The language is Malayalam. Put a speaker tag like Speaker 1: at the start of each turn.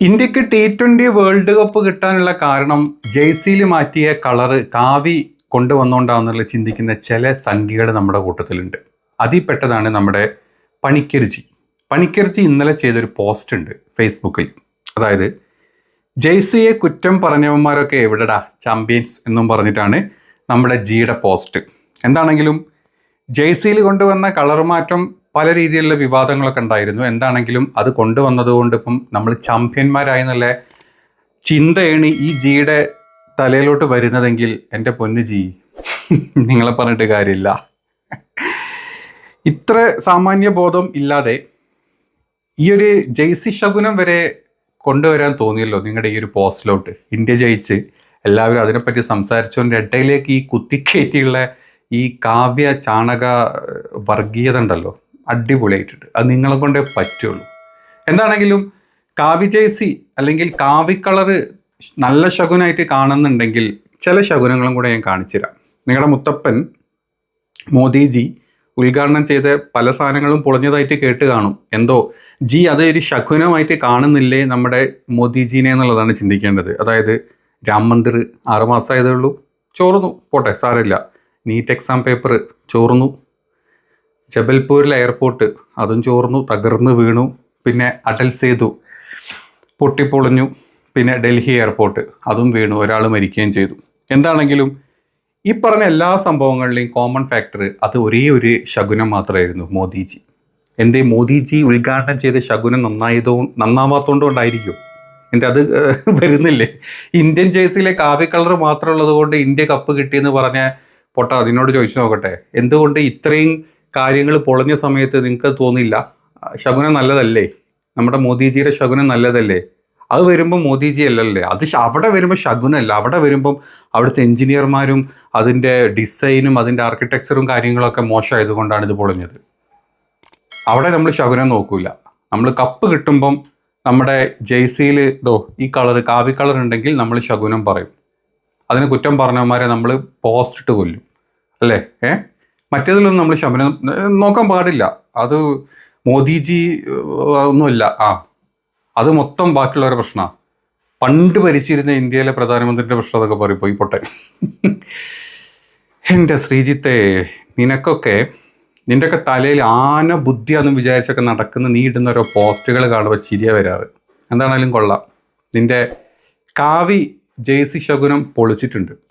Speaker 1: ഇന്ത്യയ്ക്ക് ടി ട്വന്റി വേൾഡ് കപ്പ് കിട്ടാനുള്ള കാരണം ജേഴ്സിയിൽ മാറ്റിയ കളറ് കാവി കൊണ്ടുവന്നുകൊണ്ടാണെന്നുള്ള ചിന്തിക്കുന്ന ചില സംഖ്യകൾ നമ്മുടെ കൂട്ടത്തിലുണ്ട്. അതിൽ പെട്ടതാണ് നമ്മുടെ പണിക്കർജി. പണിക്കർജി ഇന്നലെ ചെയ്തൊരു പോസ്റ്റ് ഉണ്ട് ഫേസ്ബുക്കിൽ അതായത് ജെയ്സിയെ കുറ്റം പറഞ്ഞവന്മാരൊക്കെ എവിടെടാ ചാമ്പ്യൻസ് എന്നും പറഞ്ഞിട്ടാണ് നമ്മുടെ ജിയുടെ പോസ്റ്റ് എന്താണെങ്കിലും ജെയ്സിയിൽ കൊണ്ടുവന്ന കളർ മാറ്റം പല രീതിയിലുള്ള വിവാദങ്ങളൊക്കെ ഉണ്ടായിരുന്നു. എന്താണെങ്കിലും അത് കൊണ്ടുവന്നത് കൊണ്ട് ഇപ്പം നമ്മൾ ചാമ്പ്യന്മാരായി എന്നുള്ള ചിന്തയാണ് ഈ ജിയുടെ തലയിലോട്ട് വരുന്നതെങ്കിൽ എന്റെ പൊന്നു ജി നിങ്ങളെ പറഞ്ഞിട്ട് കാര്യമില്ല. ഇത്ര സാമാന്യ ബോധം ഇല്ലാതെ ഈ ഒരു ജെയ്സി ശകുനം വരെ കൊണ്ടുവരാൻ തോന്നിയല്ലോ നിങ്ങളുടെ ഈ ഒരു പോസ്റ്റിലോട്ട്. ഇന്ത്യ ജയിച്ച് എല്ലാവരും അതിനെപ്പറ്റി സംസാരിച്ചുകൊണ്ട് ഇടയിലേക്ക് ഈ കുത്തിക്കയറ്റിയുള്ള ഈ കാവ്യ ചാണക വർഗീയത ഉണ്ടല്ലോ. അടിപൊളിയായിട്ടുണ്ട്. അത് നിങ്ങളെ കൊണ്ടേ പറ്റുള്ളൂ. എന്താണെങ്കിലും കാവി ജേഴ്സി അല്ലെങ്കിൽ കാവി കളറ് നല്ല ശകുനായിട്ട് കാണുന്നുണ്ടെങ്കിൽ ചില ശകുനങ്ങളും കൂടെ ഞാൻ കാണിച്ചുതരാം നിങ്ങളുടെ മുത്തപ്പൻ മോദിജി ഉദ്ഘാടനം ചെയ്ത പല സാധനങ്ങളും പൊളിഞ്ഞതായിട്ട് കേട്ട് കാണും. എന്തോ ജി അത് ഒരു ശകുനമായിട്ട് കാണുന്നില്ലേ നമ്മുടെ മോദിജീനെ എന്നുള്ളതാണ് ചിന്തിക്കേണ്ടത്. അതായത് രാം മന്ദിർ ആറുമാസമായതേ ഉള്ളൂ. ചോർന്നു. പോട്ടെ സാരമില്ല. നീറ്റ് എക്സാം പേപ്പർ ചോർന്നു. ജബൽപൂരിലെ എയർപോർട്ട് അതും ചോർന്നു തകർന്നു വീണു പിന്നെ അടൽ സേതു പൊട്ടിപ്പൊളിഞ്ഞു പിന്നെ ഡൽഹി എയർപോർട്ട് അതും വീണു ഒരാൾ മരിക്കുകയും ചെയ്തു. എന്താണെങ്കിലും ഈ പറഞ്ഞ എല്ലാ സംഭവങ്ങളിലെയും കോമൺ ഫാക്ടർ അത് ഒരേ ഒരു ശകുനം മാത്രമായിരുന്നു മോദിജി. എന്തേ മോദിജി ഉദ്ഘാടനം ചെയ്ത ശകുനം നന്നായതോ നന്നാവാത്തോണ്ടുകൊണ്ടായിരിക്കും എന്റെ അത് വരുന്നില്ലേ? ഇന്ത്യൻ ജേഴ്സിയിലെ കാവ്യ കളർ മാത്രമുള്ളത് കൊണ്ട് ഇന്ത്യ കപ്പ് കിട്ടിയെന്ന് പറഞ്ഞ പൊട്ട അതിനോട് ചോദിച്ചു നോക്കട്ടെ. എന്തുകൊണ്ട് ഇത്രയും കാര്യങ്ങൾ പൊളഞ്ഞ സമയത്ത് നിങ്ങൾക്ക് തോന്നില്ല. ശകുനം നല്ലതല്ലേ? നമ്മുടെ മോദിജിയുടെ ശകുനം നല്ലതല്ലേ? അത് വരുമ്പോൾ മോദിജി അല്ലല്ലേ? അത് അവിടെ വരുമ്പോൾ ശകുനല്ല. അവിടെ വരുമ്പം അവിടുത്തെ എഞ്ചിനീയർമാരും അതിന്റെ ഡിസൈനും അതിന്റെ ആർക്കിടെക്ചറും കാര്യങ്ങളൊക്കെ മോശമായതുകൊണ്ടാണ് ഇത് പൊളിഞ്ഞത്. അവിടെ നമ്മൾ ശകുനം നോക്കൂല. നമ്മൾ കപ്പ് കിട്ടുമ്പം നമ്മുടെ ജേഴ്സിയിൽ ഇതോ ഈ കളർ കാവി കളർ ഉണ്ടെങ്കിൽ നമ്മൾ ശകുനം പറയും. അതിന് കുറ്റം പറഞ്ഞവന്മാരെ നമ്മൾ പോസ്റ്റ് ഇട്ട് കൊല്ലും. അല്ലേ? ഏ? മറ്റേതിലൊന്നും നമ്മൾ ശമനം നോക്കാൻ പാടില്ല. അത് മോദിജി ഒന്നുമില്ല. ആ അത് മൊത്തം ബാക്കിയുള്ളവരുടെ പ്രശ്നമാണ് പണ്ട് ഭരിച്ചിരുന്ന ഇന്ത്യയിലെ പ്രധാനമന്ത്രിയുടെ പ്രശ്നം അതൊക്കെ പറയും. പോയി പോട്ടെ. എന്റെ ശ്രീജിത്തെ നിനക്കൊക്കെ നിന്റെയൊക്കെ തലയിൽ ആന ബുദ്ധിയാണെന്ന് വിചാരിച്ചൊക്കെ നടക്കുന്ന നീ ഇടുന്ന ഓരോ പോസ്റ്റുകൾ കാണുമ്പോൾ ചിരിയ വരാറ്. എന്താണേലും കൊള്ളാം. നിന്റെ കാവി ജേഴ്സി ശകുനം പൊളിച്ചിട്ടുണ്ട്.